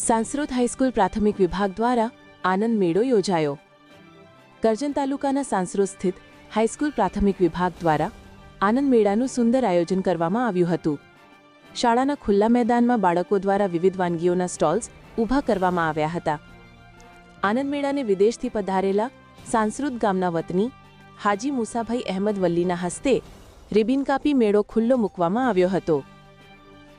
સાંસ્કૃત high school પ્રાથમિક વિભાગ દ્વારા આનંદ મેળો યોજાયો. કરજણ તાલુકાના સાંસ્કૃત સ્થિત હાઈસ્કૂલ પ્રાથમિક વિભાગ દ્વારા આનંદ મેળાનું સુંદર આયોજન કરવામાં આવ્યું હતું. શાળાના ખુલ્લા મેદાનમાં બાળકો દ્વારા વિવિધ વાનગીઓના સ્ટોલ્સ ઊભા કરવામાં આવ્યા હતા. આનંદ મેળાને વિદેશથી પધારેલા સાંસ્કૃત ગામના વતની હાજી મુસાભાઈ અહેમદ વલ્લીના હસ્તે રિબિન કાપી મેળો ખુલ્લો મૂકવામાં આવ્યો હતો.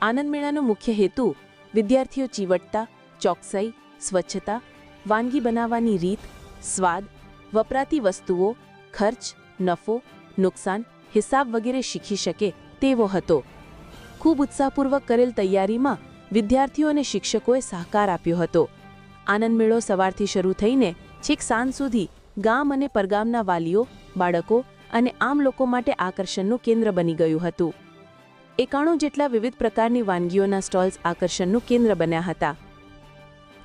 આનંદ મેળાનો મુખ્ય હેતુ વિદ્યાર્થીઓ ચીવટતા, ચોકસાઈ, સ્વચ્છતા, વાનગી બનાવવાની રીત, સ્વાદ, વપરાતી વસ્તુઓ, ખર્ચ, નફો, નુકસાન, હિસાબ વગેરે શીખી શકે તેવો હતો. ખૂબ ઉત્સાહપૂર્વક કરેલ તૈયારીમાં વિદ્યાર્થીઓ અને શિક્ષકોએ સહકાર આપ્યો હતો. આનંદ મેળો સવારથી શરૂ થઈને છેક સાંજ સુધી ગામ અને પરગામના વાલીઓ, બાળકો અને આમ લોકો માટે આકર્ષણનું કેન્દ્ર બની ગયું હતું. એકાણું જેટલા વિવિધ પ્રકારની વાનગીઓના સ્ટોલ્સ આકર્ષણનું કેન્દ્ર બન્યા હતા.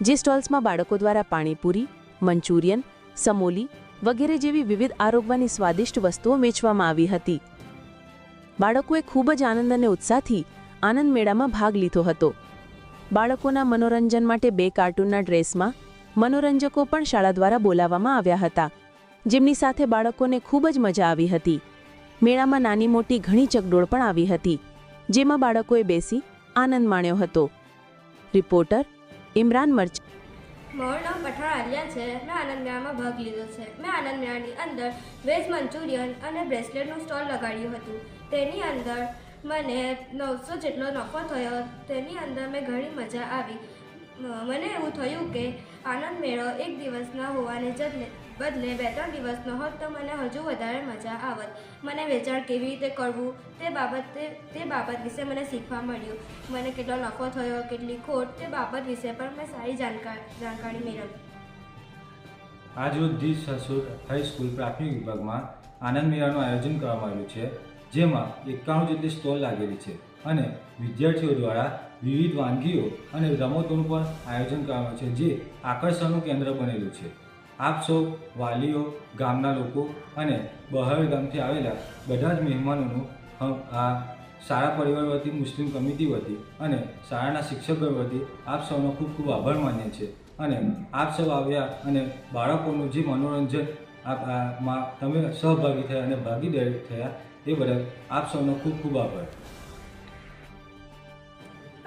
જે સ્ટોલ્સમાં બાળકો દ્વારા પાણીપુરી, મંચુરિયન, સમોલી વગેરે જેવી વિવિધ આરોગવાની સ્વાદિષ્ટ વસ્તુઓ વેચવામાં આવી હતી. બાળકોએ ખૂબ જ આનંદ અને ઉત્સાહથી આનંદ મેળામાં ભાગ લીધો હતો. બાળકોના મનોરંજન માટે બે કાર્ટૂનના ડ્રેસમાં મનોરંજકો પણ શાળા દ્વારા બોલાવવામાં આવ્યા હતા, જેમની સાથે બાળકોને ખૂબ જ મજા આવી હતી. મેળામાં નાની મોટી ઘણી ચકડોળ પણ આવી હતી. જેમાં બાળકોએ બેસી આનંદ માણ્યો હતો. રિપોર્ટર ઇમરાન મર્ચ મારું નામ પઠાણ આલિયા છે. મેં આનંદ મેળામાં ભાગ લીધો છે. મેં આનંદ મેળાની અંદર વેજ મંચુરિયન અને બ્રેસલેટનું સ્ટોલ લગાડ્યું હતું. તેની અંદર મને નવસો જેટલો નફો થયો. તેની અંદર મેં ઘણી મજા આવી. મને એવું થયું કે આનંદ મેળો એક દિવસના હોવાને જદલે બદલે બે ત્રણ દિવસનો હોત તો મને હજુ વધારે મજા આવત. મને વેચાણ કેવી રીતે કરવું, તે બાબતે, તે બાબત વિશે મને શીખવા મળ્યું. મને કેટલો નફો થયો, કેટલી ખોટ, તે બાબત વિશે પણ મેં સારી જાણકાર, જાણકારી મેળવી. આજરોજ ધી સસુર હાઈસ્કૂલ પ્રાથમિક વિભાગમાં આનંદ મેળાનું આયોજન કરવામાં આવ્યું છે, જેમાં એકાણું જેટલી સ્ટોલ લાગેલી છે. અને વિદ્યાર્થીઓ દ્વારા વિવિધ વાનગીઓ અને રમતોનું પણ આયોજન કરવામાં છે, જે આકર્ષણનું કેન્દ્ર બનેલું છે. આપ સૌ વાલીઓ, ગામના લોકો અને બહાર ગામથી આવેલા બધા જ મહેમાનોનું આ શાળા પરિવાર વતી, મુસ્લિમ કમિટી વતી અને શાળાના શિક્ષકો વતી આપ સૌનો ખૂબ ખૂબ આભાર માન્ય છે અને આપ સૌ આવ્યા અને બાળકોનું જે મનોરંજન આપ તમે સહભાગી થયા અને ભાગીદારી થયા, એ બદલ આપ સૌનો ખૂબ ખૂબ આભાર.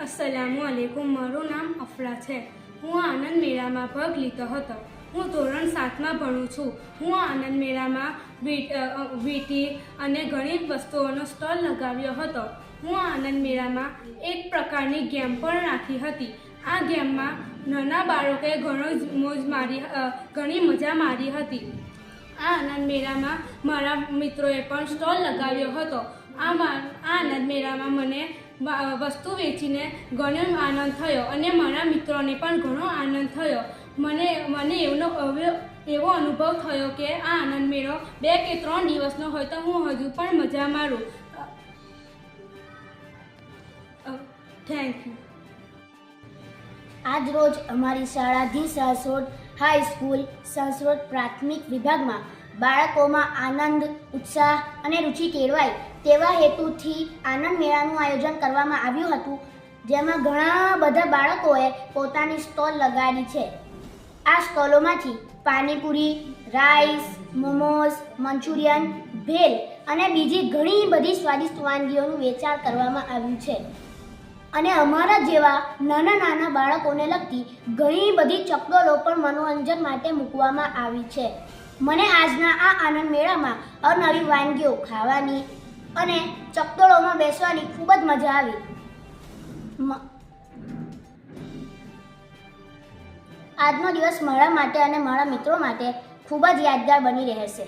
અસલામુ અલેકુમ મારું નામ અફરા છે. હું આનંદ મેળામાં ભાગ લીધો હતો. હું ધોરણ સાતમાં ભણું છું. હું આનંદ મેળામાં વીટ અને ઘણી વસ્તુઓનો સ્ટોલ લગાવ્યો હતો. હું આનંદ મેળામાં એક પ્રકારની ગેમ પણ રાખી હતી. આ ગેમમાં નાના બાળકોએ ઘણો જ મોજ મારી ઘણી મજા મારી હતી. આ આનંદ મેળામાં મારા મિત્રોએ પણ સ્ટોલ લગાવ્યો હતો. આ આનંદ મેળામાં મને વસ્તુ વેચીને ઘણો આનંદ થયો અને મારા મિત્રોને પણ ઘણો આનંદ થયો. મને મને હવે- એવો અનુભવ થયો કે આ આનંદ મેળો બે કે ત્રણ દિવસનો હોય તો હું હજુ પણ મજા મારું. થેન્ક યુ આજ રોજ અમારી શાળાધી Sasod high high school Sanskrit પ્રાથમિક વિભાગમાં બાળકોમાં આનંદ, ઉત્સાહ અને રુચિ કેળવાય તેવા હેતુથી આનંદ મેળાનું આયોજન કરવામાં આવ્યું હતું, જેમાં ઘણા બધા બાળકોએ પોતાની સ્ટોલ લગાડી છે. આ સ્ટોલોમાંથી પાણીપુરી, રાઈસ, મોમોઝ, મંચુરિયન, ભેલ અને બીજી ઘણી બધી સ્વાદિષ્ટ વાનગીઓનું વેચાણ કરવામાં આવ્યું છે. અને અમારા જેવા નાના નાના બાળકોને લગતી ઘણી બધી ચકડોળો પણ મનોરંજન માટે મૂકવામાં આવી છે. મને આજના આ આનંદ મેળામાં અનવી વાનગીઓ ખાવાની અને ચકડોળોમાં બેસવાની ખૂબ જ મજા આવી. આજનો દિવસ મારા માટે અને મારા મિત્રો માટે ખૂબ જ યાદગાર બની રહેશે.